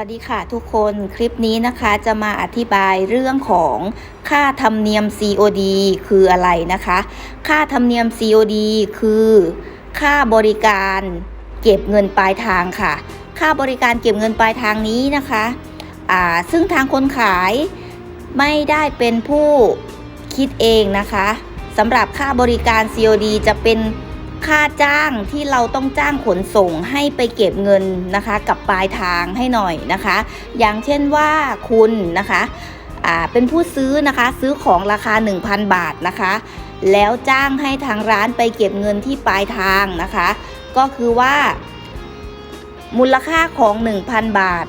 วัสดีค่ะทุกคนคลิปนี้นะคะจะมาอธิบายเรื่องของค่าธรรมเนียม COD คืออะไรนะคะ ค่าธรรมเนียม COD คือ ค่าบริการเก็บเงินปลายทางค่ะ ค่าบริการเก็บเงินปลายทางนี้นะคะอ่าซึ่งทางคนขายไม่ได้เป็นผู้คิดเองนะคะสำหรับค่าบริการ COD จะเป็น ค่าจ้างที่เราต้องจ้างขนส่งให้ไปเก็บเงินนะคะกับปลายทางให้หน่อยนะคะ อย่างเช่นว่าคุณนะคะเป็นผู้ซื้อนะคะซื้อของราคา 1,000 บาทนะคะ แล้วจ้างให้ทางร้านไปเก็บเงินที่ปลายทางนะคะ ก็คือว่า มูลค่าของ 1,000 บาท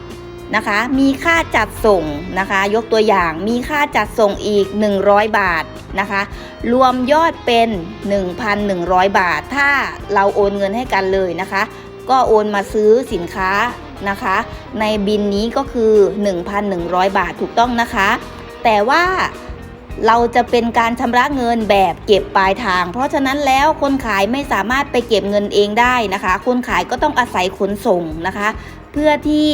นะคะ มีค่าจัดส่งนะคะ ยกตัวอย่างมีค่าจัดส่งอีก 100 บาทนะคะ รวมยอดเป็น 1,100 บาท ถ้าเราโอนเงินให้กันเลยนะคะ ก็โอนมาซื้อสินค้านะคะ ในบินนี้ก็คือ 1,100 บาทถูกต้องนะคะ แต่ว่าเราจะเป็นการชำระเงินแบบเก็บปลายทาง เพราะฉะนั้นแล้วคนขายไม่สามารถไปเก็บเงินเองได้นะคะ คนขายก็ต้องอาศัยขนส่งนะคะ เพื่อที่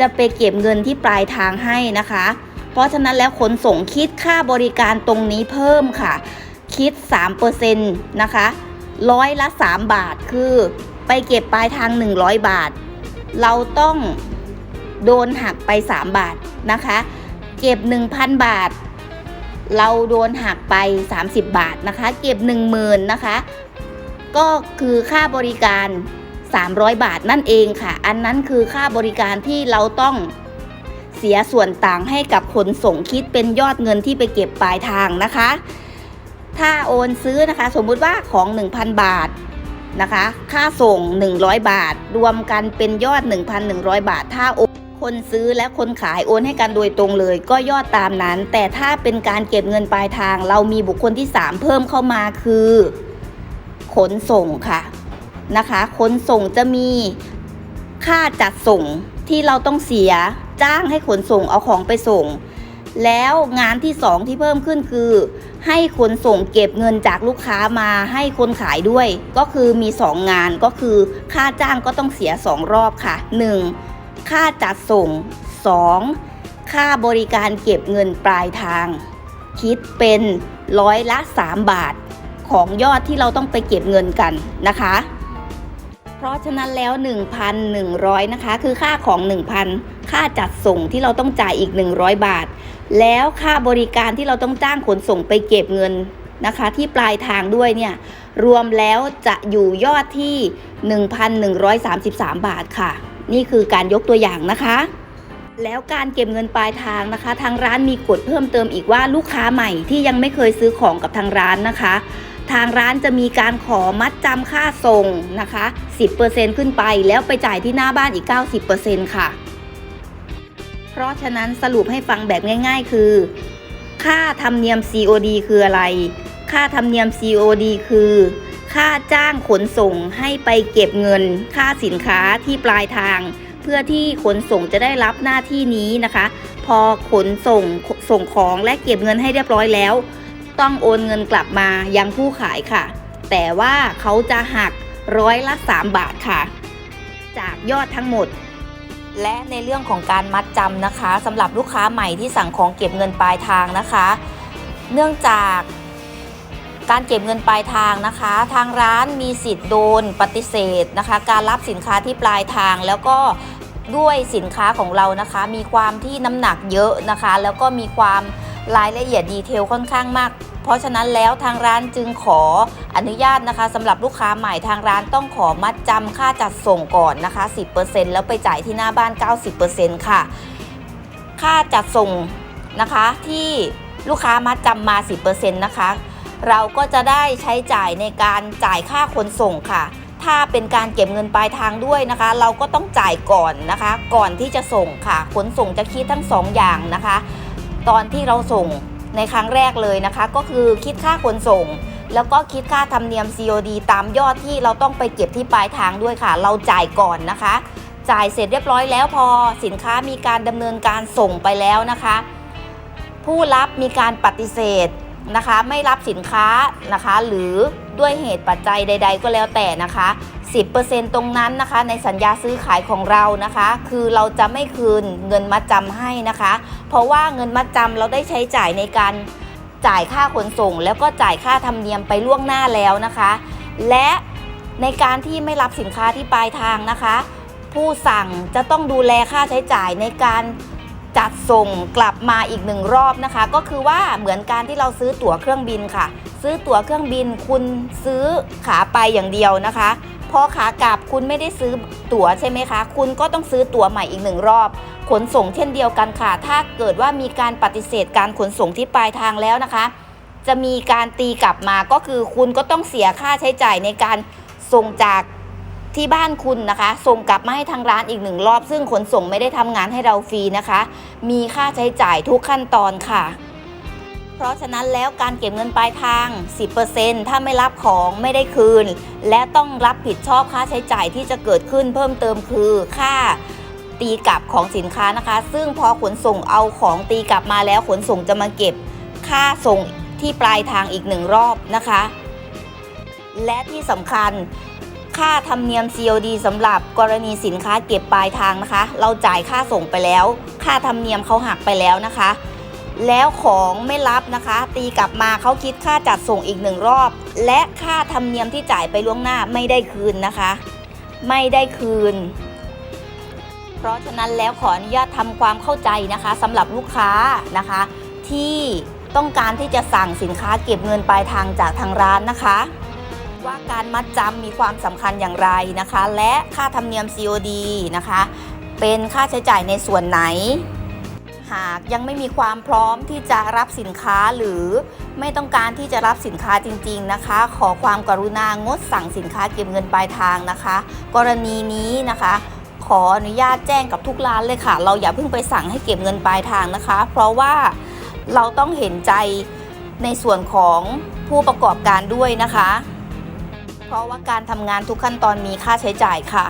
จะไปเก็บเงินที่ปลายทางให้นะคะ เพราะฉะนั้นแล้วขนส่งคิดค่าบริการตรงนี้เพิ่มค่ะ คิด 3%นะคะร้อยละ 3 บาทคือไปเก็บปลายทาง 100 บาท เราต้องโดนหักไป 3 บาทนะคะ เก็บ 1,000 บาท เราโดนหักไป 30 บาทนะคะ เก็บ 10,000นะคะ ก็คือค่าบริการ 300 บาทนั่นเองค่ะ อันนั้นคือค่าบริการที่เราต้องเสียส่วนต่างให้กับขนส่งคิดเป็นยอดเงินที่ไปเก็บปลายทางนะคะ ถ้าโอนซื้อนะคะ สมมุติว่าของ 1,000 บาทนะคะ ค่าส่ง 100 บาท รวมกันเป็นยอด 1,100 บาท ถ้าโอนคนซื้อและคนขายโอนให้กันโดยตรงเลย ก็ยอดตามนั้น แต่ถ้าเป็นการเก็บเงินปลายทาง เรามีบุคคลที่ 3 เพิ่มเข้ามาคือ ขนส่งค่ะ นะคะ ขนส่งจะมีค่าจัดส่งที่เราต้องเสียจ้างให้ขนส่งเอาของไปส่ง แล้วงานที่สองที่เพิ่มขึ้นคือ ให้ขนส่งเก็บเงินจากลูกค้ามาให้คนขายด้วย ก็คือมี2งานก็คือ ค่าจ้างก็ต้องเสีย2รอบค่ะ 1. ค่าจัดส่ง 2. ค่าบริการเก็บเงินปลายทาง คิดเป็นร้อยละ 3 บาทของยอดที่เราต้องไปเก็บเงินกันนะคะ เพราะฉะนั้นแล้ว 1,100 นะคะ คือค่าของ 1,000 ค่าจัดส่งที่เราต้องจ่ายอีก 100 บาท แล้วค่าบริการที่เราต้องจ้างขนส่งไปเก็บเงินนะคะ ที่ปลายทางด้วยเนี่ย รวมแล้วจะอยู่ยอดที่ 1,133 บาทค่ะ นี่คือการยกตัวอย่างนะคะแล้วการเก็บเงินปลายทางนะคะ ทางร้านมีกฎเพิ่มเติมอีกว่าลูกค้าใหม่ที่ยังไม่เคยซื้อของกับทางร้านนะคะ ทางร้านจะมีการขอมัดจำค่าส่งนะคะ 10%ขึ้นไปแล้วไปจ่ายที่หน้าบ้านอีก 90%ค่ะ เพราะฉะนั้นสรุปให้ฟังแบบง่าย ๆ คือ ค่าธรรมเนียม COD คืออะไร ค่าธรรมเนียม COD คือ ค่าจ้างขนส่งให้ไปเก็บเงิน ค่าสินค้าที่ปลายทาง เพื่อที่ขนส่งจะได้รับหน้าที่นี้นะคะ พอขนส่งส่งของและเก็บเงินให้เรียบร้อยแล้ว ต้องโอนเงินกลับมายังผู้ขายค่ะ แต่ว่าเขาจะหักร้อยละ 3 บาทค่ะ จากยอดทั้งหมด และในเรื่องของการมัดจำนะคะสำหรับลูกค้าใหม่ที่สั่งของเก็บเงินปลายทางนะคะ เนื่องจากการเก็บเงินปลายทางนะคะ ทางร้านมีสิทธิ์โดนปฏิเสธนะคะ การรับสินค้าที่ปลายทางแล้วก็ด้วยสินค้าของเรานะคะ มีความที่น้ำหนักเยอะนะคะ แล้วก็มีความ รายละเอียดดีเทลค่อนข้างมาก เพราะฉะนั้นแล้วทางร้านจึงขออนุญาตนะคะสำหรับลูกค้าใหม่ทางร้านต้องขอมัดจำค่าจัดส่งก่อนนะคะ 10%แล้วไปจ่ายที่หน้าบ้าน 90%ค่ะ ค่าจัดส่งนะคะที่ลูกค้ามัดจำมา 10%นะคะ เราก็จะได้ใช้จ่ายในการจ่ายค่าขนส่งค่ะ ถ้าเป็นการเก็บเงินปลายทางด้วยนะคะ เราก็ต้องจ่ายก่อนนะคะ ก่อนที่จะส่งค่ะ ขนส่งจะคิดทั้งสองอย่างนะคะ ตอนที่เราส่งในครั้งแรกเลยนะคะ ก็คือคิดค่าขนส่ง แล้วก็คิดค่าธรรมเนียม COD ตามยอดที่เราต้องไปเก็บที่ปลายทางด้วยค่ะ เราจ่ายก่อนนะคะ จ่ายเสร็จเรียบร้อยแล้วพอสินค้ามีการดำเนินการส่งไปแล้วนะคะ ผู้รับมีการปฏิเสธ นะคะ ไม่รับสินค้านะคะ หรือด้วยเหตุปัจจัยใด ๆ ก็แล้วแต่นะคะ 10%ตรงนั้นนะคะในสัญญาซื้อขายของเรานะคะ คือเราจะไม่คืนเงินมัดจำให้นะคะ เพราะว่าเงินมัดจำเราได้ใช้จ่ายในการจ่ายค่าขนส่ง แล้วก็จ่ายค่าธรรมเนียมไปล่วงหน้าแล้วนะคะ และในการที่ไม่รับสินค้าที่ปลายทางนะคะ ผู้สั่งจะต้องดูแลค่าใช้จ่ายในการ จัดส่งกลับมาอีกหนึ่งรอบนะคะ ก็คือว่าเหมือนการที่เราซื้อตั๋วเครื่องบินค่ะ ซื้อตั๋วเครื่องบินคุณซื้อขาไปอย่างเดียวนะคะพอขากลับคุณไม่ได้ซื้อตั๋วใช่ไหมคะ คุณก็ต้องซื้อตั๋วใหม่อีกหนึ่งรอบ ขนส่งเช่นเดียวกันค่ะ ถ้าเกิดว่ามีการปฏิเสธการขนส่งที่ปลายทางแล้วนะคะ จะมีการตีกลับมาก็คือคุณก็ต้องเสียค่าใช้จ่ายในการส่งจาก ที่บ้านคุณนะคะ ส่งกลับมาให้ทางร้านอีกหนึ่งรอบ ซึ่งขนส่งไม่ได้ทำงานให้เราฟรีนะคะ มีค่าใช้จ่ายทุกขั้นตอนค่ะ เพราะฉะนั้นแล้วการเก็บเงินปลายทาง 10%ถ้าไม่รับของไม่ได้คืน และต้องรับผิดชอบค่าใช้จ่ายที่จะเกิดขึ้นเพิ่มเติมคือค่าตีกลับของสินค้านะคะ ซึ่งพอขนส่งเอาของตีกลับมาแล้วขนส่งจะมาเก็บ ค่าส่งที่ปลายทางอีกหนึ่งรอบนะคะ และที่สำคัญ ค่าธรรมเนียม COD สำหรับกรณีสินค้าเก็บปลายทางนะคะ เราจ่ายค่าส่งไปแล้ว ค่าธรรมเนียมเขาหักไปแล้วนะคะ แล้วของไม่รับนะคะ ตีกลับมาเขาคิดค่าจัดส่งอีกหนึ่งรอบ และค่าธรรมเนียมที่จ่ายไปล่วงหน้าไม่ได้คืนนะคะ ไม่ได้คืน เพราะฉะนั้นแล้วขออนุญาตทำความเข้าใจนะคะสำหรับลูกค้านะคะ ที่ต้องการที่จะสั่งสินค้าเก็บเงินปลายทางจากทางร้านนะคะ ว่าการมัดจำมีความสำคัญอย่างไรนะคะ และค่าธรรมเนียม COD นะคะ เป็นค่าใช้จ่ายในส่วนไหน หากยังไม่มีความพร้อมที่จะรับสินค้าหรือไม่ต้องการที่จะรับสินค้าจริง ๆนะคะ ขอความกรุณางดสั่งสินค้าเก็บเงินปลายทางนะคะ กรณีนี้นะคะขออนุญาตแจ้งกับทุกร้านเลยค่ะ เราอย่าเพิ่งไปสั่งให้เก็บเงินปลายทางนะคะ เพราะว่าเราต้องเห็นใจในส่วนของผู้ประกอบการด้วยนะคะ เพราะว่าการทำงานทุกขั้นตอนมีค่าใช้จ่ายค่ะ